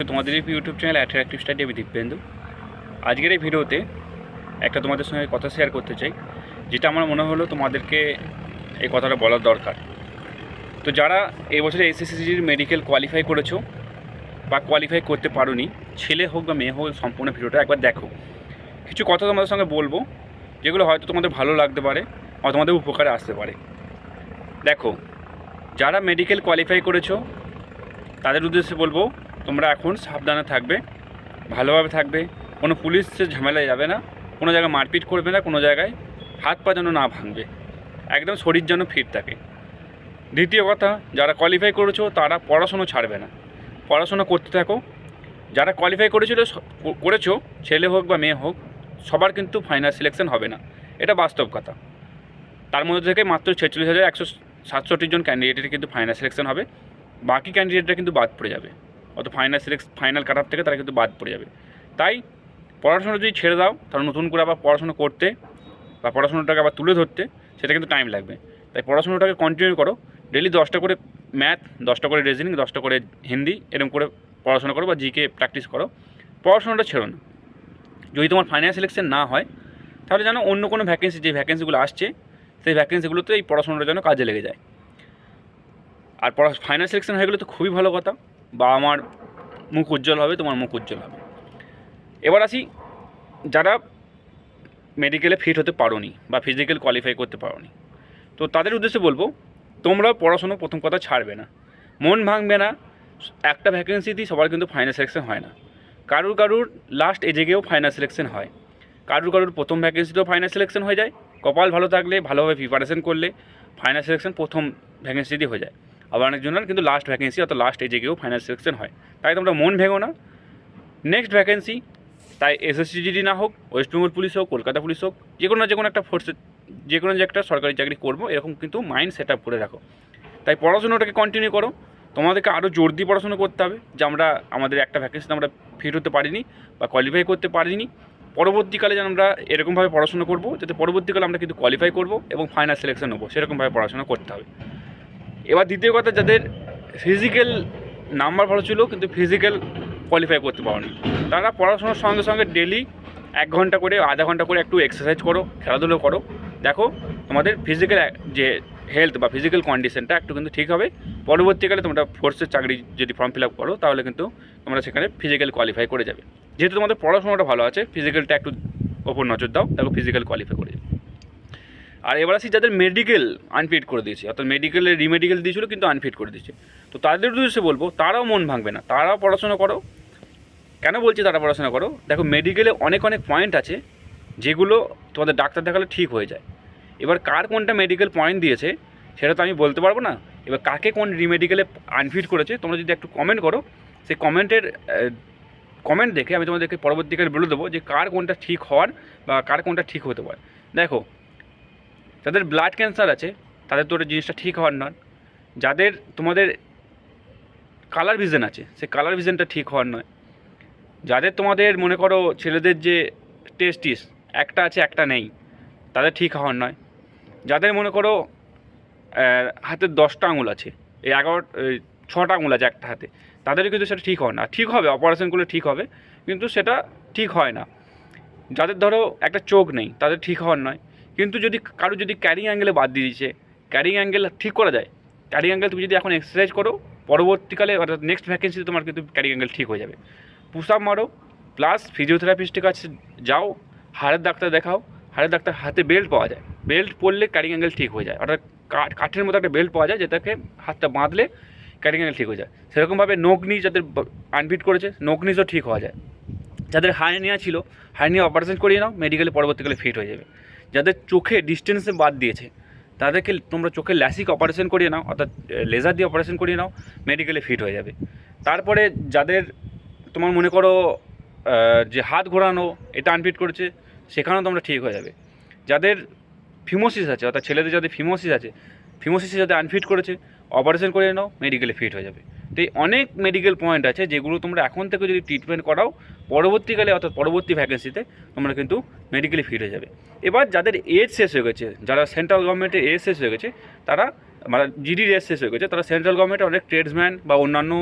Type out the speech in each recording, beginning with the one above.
তোমাদের YouTube channel attractive study আমি দীপেন্দু আজকের এই ভিডিওতে একটা তোমাদের সঙ্গে কথা শেয়ার করতে চাই, যেটা আমার মনে হলো তোমাদেরকে এই কথাটা বলার দরকার। তো যারা এই বছর এসএসসিজির মেডিকেল কোয়ালিফাই করেছ বা কোয়ালিফাই করতে পারোনি, ছেলে হোক বা মেয়ে হোক, সম্পূর্ণ ভিডিওটা একবার দেখো। কিছু কথা তোমাদের সঙ্গে বলব, যেগুলো হয়তো তোমাদের ভালো লাগতে পারে বা তোমাদের উপকারে আসতে পারে। দেখো, যারা মেডিকেল কোয়ালিফাই করেছ, তাদের উদ্দেশ্যে বলব তোমরা এখন সাবধানে থাকবে, ভালোভাবে থাকবে, কোনো পুলিশের ঝামেলায় যাবে না, কোনো জায়গায় মারপিট করবে না, কোনো জায়গায় হাত পা যেন না ভাঙবে, একদম শরীর যেন ফিট থাকে। দ্বিতীয় কথা, যারা কোয়ালিফাই করেছ তারা পড়াশুনো ছাড়বে না, পড়াশোনা করতে থাকো, যারা কোয়ালিফাই করেছিল করেছ, ছেলে হোক বা মেয়ে হোক, সবার কিন্তু ফাইনাল সিলেকশন হবে না, এটা বাস্তব কথা। তার মধ্যে থেকে মাত্র ছেচল্লিশ হাজার একশো সাতষট্টি জন ক্যান্ডিডেটের কিন্তু ফাইনাল সিলেকশন হবে, বাকি ক্যান্ডিডেটরা কিন্তু বাদ পড়ে যাবে। অত ফাইনাল সিলেক্স ফাইনাল কাট থেকে তারা কিন্তু বাদ পড়ে যাবে। তাই পড়াশোনা যদি ছেড়ে দাও, তাহলে নতুন করে আবার পড়াশোনা করতে বা পড়াশোনাটাকে আবার তুলে ধরতে, সেটা কিন্তু টাইম লাগবে। তাই পড়াশোনাটাকে কন্টিনিউ করো। ডেলি দশটা করে ম্যাথ দশটা করে রিজনিং দশটা করে হিন্দি, এরকম করে পড়াশোনা করো বা জিকে প্র্যাকটিস করো। পড়াশোনাটা ছেড়ো না। যদি তোমার ফাইনাল সিলেকশন না হয়, তাহলে যেন অন্য কোনো ভ্যাকেন্সি যে ভ্যাকেন্সিগুলো আসছে, সেই ভ্যাকেন্সিগুলোতে এই পড়াশোনাটা যেন কাজে লেগে যায়। আর পড়া ফাইনাল সিলেকশন হয়ে গেলে তো খুবই ভালো কথা। বা আমার মুখ উজ্জ্বল হবে, তোমার মুখ উজ্জ্বল হবে। এবার আসি, যারা মেডিকেলে ফিট হতে পারোনি বা ফিজিক্যাল কোয়ালিফাই করতে পারোনি। তো তাদের উদ্দেশ্যে বলব তোমরা পড়াশোনা প্রথম কথা ছাড়বে না। মন ভাঙবে না, একটা ভ্যাকেন্সিতেই সবার কিন্তু ফাইনাল সিলেকশন হয় না। কারুর কারুর লাস্ট এজে গিয়েও ফাইনাল সিলেকশন হয়। কারুর কারুর প্রথম ভ্যাকেন্সিতেও ফাইনাল সিলেকশন হয়ে যায়। কপাল ভালো থাকলে, ভালোভাবে প্রিপারেশন করলে ফাইনাল সিলেকশন প্রথম ভ্যাকেন্সিতেই হয়ে যায়। আবার অনেকজনের কিন্তু লাস্ট ভ্যাকেন্সি অর্থাৎ লাস্ট এজে গিয়েও ফাইনাল সিলেকশন হয়। তাই তোমরা মন ভেঙো না। নেক্সট ভ্যাকেন্সি তাই এসএসসিজিডি না হোক ওয়েস্ট বেঙ্গল পুলিশ হোক কলকাতা পুলিশ হোক যে কোনো না যে কোনো একটা ফোর্সে যে কোনো যে একটা সরকারি চাকরি করব, এরকম কিন্তু মাইন্ড সেট আপ করে রাখো। তাই পড়াশোনাটাকে কন্টিনিউ করো। তোমাদেরকে আরও জোর দিয়ে পড়াশোনা করতে হবে, যে আমরা আমাদের একটা ভ্যাকেন্সিতে আমরা ফিট হতে পারিনি বা কোয়ালিফাই করতে পারিনি। পরবর্তীকালে যেন আমরা এরকমভাবে পড়াশোনা করব, যাতে পরবর্তীকালে আমরা কিন্তু কোয়ালিফাই করব এবং ফাইনাল সিলেকশন নেব সেরকমভাবে পড়াশোনা করতে হবে। এবার দ্বিতীয় কথা, যাদের ফিজিক্যাল নাম্বার ভালো ছিল, কিন্তু ফিজিক্যাল কোয়ালিফাই করতে পারোনি। তারা পড়াশোনার সঙ্গে সঙ্গে ডেলি এক ঘণ্টা করে, আধা ঘণ্টা করে একটু এক্সারসাইজ করো, খেলাধুলো করো। দেখো, তোমাদের ফিজিক্যাল যে হেলথ বা ফিজিক্যাল কন্ডিশনটা একটু কিন্তু ঠিক হবে। পরবর্তীকালে তোমরা ফোর্সের চাকরি যদি ফর্ম ফিল আপ করো, তাহলে কিন্তু তোমরা সেখানে ফিজিক্যাল কোয়ালিফাই করে যাবে। যেহেতু তোমাদের পড়াশোনাটা ভালো আছে ফিজিক্যালটা একটু ওপর নজর দাও, দেখো ফিজিক্যাল কোয়ালিফাই করে আর এবার আসি যাদের মেডিকেল আনফিট করে দিয়েছে, অর্থাৎ মেডিকেলে রিমেডিকেল দিয়েছিল কিন্তু আনফিট করে দিয়েছে। তো তাদের উদ্দেশ্যে বলব, তারাও মন ভাঙবে না। তারাও পড়াশোনা করো। কেন বলছি তারা পড়াশোনা করো? দেখো মেডিকেলে অনেক অনেক পয়েন্ট আছে যেগুলো তোমাদের ডাক্তার দেখালে ঠিক হয়ে যায়। এবার কার কোনটা মেডিকেল পয়েন্ট দিয়েছে, সেটা তো আমি বলতে পারব না। এবার কাকে কোন রিমেডিকেলে আনফিট করেছে, তোমরা যদি একটু কমেন্ট করো, সেই কমেন্টের কমেন্ট দেখে আমি তোমাদেরকে পরবর্তীকালে বলে দেবো যে কার কোনটা ঠিক হওয়ার বা কার কোনটা ঠিক হতে পারে। দেখো যাদের ব্লাড ক্যান্সার আছে, তাদের তো ওটা জিনিসটা ঠিক হওয়ার নয়। যাদের তোমাদের কালার ভিশন আছে সে কালার ভিশনটা ঠিক হওয়ার নয়। যাদের তোমাদের মনে করো ছেলেদের যে টেস্টিস একটা আছে, একটা নেই, তাদের ঠিক হওয়ার নয়। যাদের মনে করো হাতের দশটা আঙুল আছে, এই এগারো ছটা আঙুল আছে একটা হাতে তাদের কিন্তু সেটা ঠিক হয় না। ঠিক হবে অপারেশন করলে ঠিক হবে, কিন্তু সেটা ঠিক হয় না। যাদের ধরো একটা চোখ নেই, তাদের ঠিক হওয়ার নয়। কিন্তু যদি কারও যদি ক্যারিং অ্যাঙ্গেলে বাদ দিয়ে দিচ্ছে ক্যারিং অ্যাঙ্গেল ঠিক করা যায় ক্যারিং অ্যাঙ্গেল তুমি যদি এখন এক্সারসাইজ করো, পরবর্তীকালে অর্থাৎ নেক্সট ভ্যাকেন্সিতে তোমার কিন্তু ক্যারিং অ্যাঙ্গেল ঠিক হয়ে যাবে। পুশ আপ মারো প্লাস ফিজিওথেরাপিস্টের কাছে যাও, হাড়ের ডাক্তার দেখাও, হাড়ের ডাক্তার হাতে বেল্ট পাওয়া যায়। বেল্ট পরলে ক্যারিং অ্যাঙ্গেল ঠিক হয়ে যায়। অর্থাৎ কাঠ কাঠের মতো একটা বেল্ট পাওয়া যায়, যেটাকে হাতটা বাঁধলে ক্যারিং অ্যাঙ্গেল ঠিক হয়ে যায়। সেরকমভাবে নখনি যাদের আনফিট করেছে নখনিজও ঠিক হওয়া যায়। যাদের হার্নিয়া ছিল হার্নিয়া অপারেশন করিয়ে নাও মেডিকেলে পরবর্তীকালে ফিট হয়ে যাবে। যাদের চোখে ডিস্টেন্সে বাদ দিয়েছে, তাদেরকে তোমরা চোখে ল্যাসিক অপারেশন করিয়ে নাও, অর্থাৎ লেজার দিয়ে অপারেশন করিয়ে নাও মেডিকেলে ফিট হয়ে যাবে। তারপরে যাদের তোমার মনে করো যে হাত ঘোরানো, এটা আনফিট করেছে, সেখানেও তোমরা ঠিক হয়ে যাবে। যাদের ফিমোসিস আছে, অর্থাৎ ছেলেদের যাদের ফিমোসিস আছে ফিমোসিসে যাদের আনফিট করেছে অপারেশন করে নাও মেডিকেলে ফিট হয়ে যাবে। তো এই অনেক মেডিকেল পয়েন্ট আছে যেগুলো তোমরা এখন থেকে যদি ট্রিটমেন্ট করাও, পরবর্তীকালে অর্থাৎ পরবর্তী ভ্যাকেন্সিতে তোমরা কিন্তু মেডিকেলে ফিট হয়ে যাবে। এবার যাদের এজ শেষ হয়ে গেছে, যারা সেন্ট্রাল গভর্নমেন্টের এজ শেষ হয়ে গেছে, তারা মানে জিডি রেস শেষ হয়ে গেছে, তারা সেন্ট্রাল গভর্নমেন্টে অনেক ট্রেডসম্যান বা অন্যান্য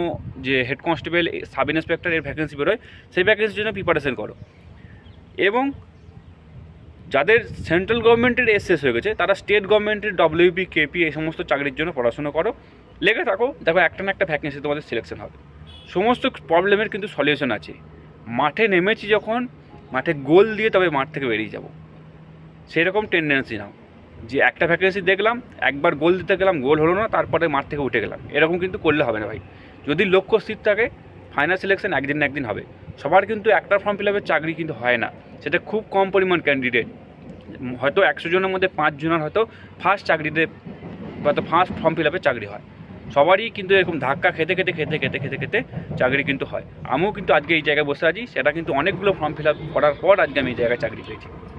যে হেড কনস্টেবল সাব ইন্সপেক্টর এর ভ্যাকেন্সি বেরোয়, সেই ভ্যাকেন্সির জন্য প্রিপারেশন করো। এবং যাদের সেন্ট্রাল গভর্নমেন্টের এস শেষ হয়ে গেছে, তারা স্টেট গভর্নমেন্টের ডব্লিউপি কেপি এই সমস্ত চাকরির জন্য পড়াশোনা করো। লেগে থাকো, দেখো একটা না একটা ভ্যাকেন্সি তোমাদের সিলেকশন হবে। সমস্ত প্রবলেমের কিন্তু সলিউশন আছে। মাঠে নেমেছি যখন, মাঠে গোল দিয়ে তবে মাঠ থেকে বেরিয়ে যাব। সেরকম টেন্ডেন্সি নাও। যে একটা ভ্যাকেন্সি দেখলাম, একবার গোল দিতে গেলাম, গোল হলো না, তারপরে মাঠ থেকে উঠে গেলাম। এরকম কিন্তু করলে হবে না ভাই। যদি লক্ষ্য স্থির থাকে ফাইনাল সিলেকশন একদিন না একদিন হবে। সবার কিন্তু একটা ফর্ম ফিল আপের চাকরি কিন্তু হয় না। সেটা খুব কম পরিমাণ ক্যান্ডিডেট হয়তো একশো জনের মধ্যে পাঁচ জনের হয়তো ফার্স্ট চাকরিতে হয়তো ফার্স্ট ফর্ম ফিল আপে চাকরি হয়। সবারই কিন্তু এরকম ধাক্কা খেতে খেতে খেতে খেতে খেতে খেতে চাকরি কিন্তু হয়। আমিও কিন্তু আজকে এই জায়গায় বসে আছি, সেটা কিন্তু অনেকগুলো ফর্ম ফিল আপ করার পর আজকে আমি এই জায়গায় চাকরি পেয়েছি।